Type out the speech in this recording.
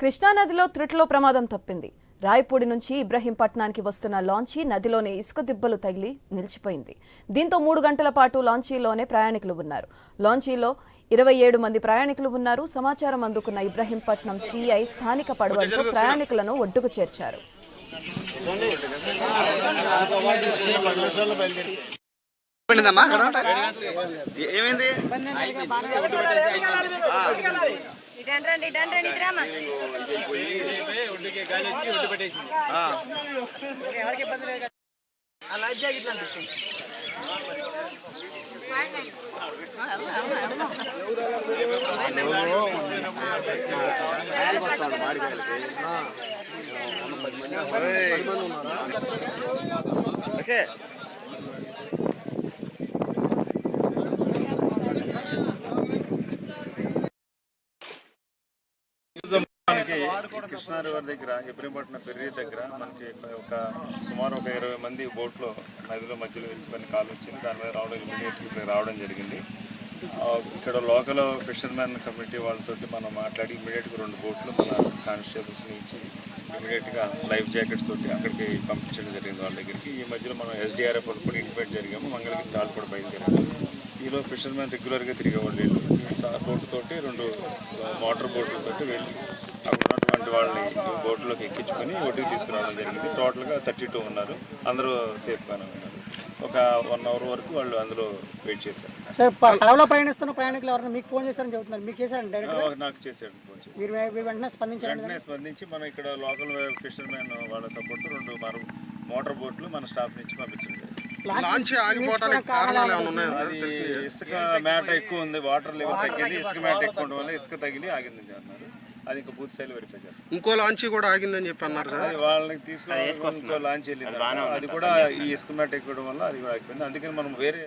కృష్ణానదిలో త్రుటిలో ప్రమాదం తప్పింది. రాయపూడి నుంచి ఇబ్రహీంపట్నానికి వస్తున్న లాంచీ నదిలోనే ఇసుక దిబ్బలు తగిలి నిలిచిపోయింది. దీంతో మూడు గంటల పాటు లాంచీలోనే ప్రయాణికులు ఉన్నారు. లాంచీలో ఇరవై ఏడు మంది ప్రయాణికులు ఉన్నారు. సమాచారం అందుకున్న ఇబ్రహీంపట్నం సీఐ స్థానిక పడవలతో ప్రయాణికులను ఒడ్డుకు చేర్చారు. ఏమైంది? రండి ఇటండి రండి ఇటురామా ఆ. ఓకే మనకి కృష్ణా రివర్ దగ్గర ఇబ్రహీంపట్నం పెర్రీ దగ్గర మనకి ఒక సుమారు ఒక ఇరవై మంది బోట్లో నదిలో మధ్యలో వెళ్ళిపోయిన కాలు వచ్చింది. దాని మీద రావడం ఇక్కడ రావడం జరిగింది. ఇక్కడ లోకల్ ఫిషర్మెన్ కమిటీ వాళ్ళతోటి మనం మాట్లాడి ఇమీడియట్గా రెండు బోట్లు మన కానిస్టేబుల్స్ని ఇచ్చి ఇమీడియట్గా లైఫ్ జాకెట్స్ తోటి అక్కడికి పంపించడం జరిగింది వాళ్ళ దగ్గరికి. ఈ మధ్యలో మనం ఎస్డిఆర్ఎఫ్ వాళ్ళు కూడా ఇంటిమేట్ జరిగాము. మంగళగిరి వాళ్ళు కూడా బయలుదేరాము. ఈలో ఫిషర్మెన్ రెగ్యులర్గా తిరిగేవాళ్ళు వీళ్ళు బోటు తోటి రెండు మోటార్ బోట్లతోటి వెళ్ళి ఉన్నటువంటి వాళ్ళని బోట్లోకి ఎక్కించుకొని ఒడ్డుకి తీసుకురావడం జరిగింది. టోటల్గా థర్టీ టూ ఉన్నారు. అందరూ సేఫ్గానే ఉన్నారు. ఒక వన్ అవర్ వరకు వాళ్ళు అందులో వెయిట్ చేశారు. సార్ పడవలో ప్రయాణిస్తున్న ప్రయాణికులు ఎవరైనా మీకు ఫోన్ చేశారని చెబుతున్నారు. మీకు చేశారండి డైరెక్ట్ నాకు చేశాడు ఫోన్ చేసి మీరు వెంటనే స్పందించారండి వెంటనే స్పందించి మనం ఇక్కడ లోకల్ ఫిషర్మెన్ వాళ్ళ సపోర్ట్ రెండు మరో మోటార్ బోట్లు మన స్టాఫ్ నుంచి పంపించడం జరిగింది. లాంచ్ ఆగిపోవడానికి కారణాలు ఏమైనా ఉన్నాయా? అది ఇసుక మేట ఎక్కువ ఉంది. వాటర్ లెవెల్ తగ్గింది. ఇసుక మేట ఎక్కువ ఉండడం వల్ల ఇసుక తగిలి ఆగింది అన్నారు అది ఇంకా పూర్తి స్థాయిలో వెరిఫై చేయాలి ఇంకో లాంచీ కూడా ఆగిందని చెప్పి అన్నారు సార్. అది వాళ్ళని తీసుకుని ఇంకో లాంచ్ వెళ్ళింది అది కూడా ఈ ఇసుక మేట ఎక్కడం వల్ల అది కూడా ఆగిపోయింది అందుకని మనం వేరే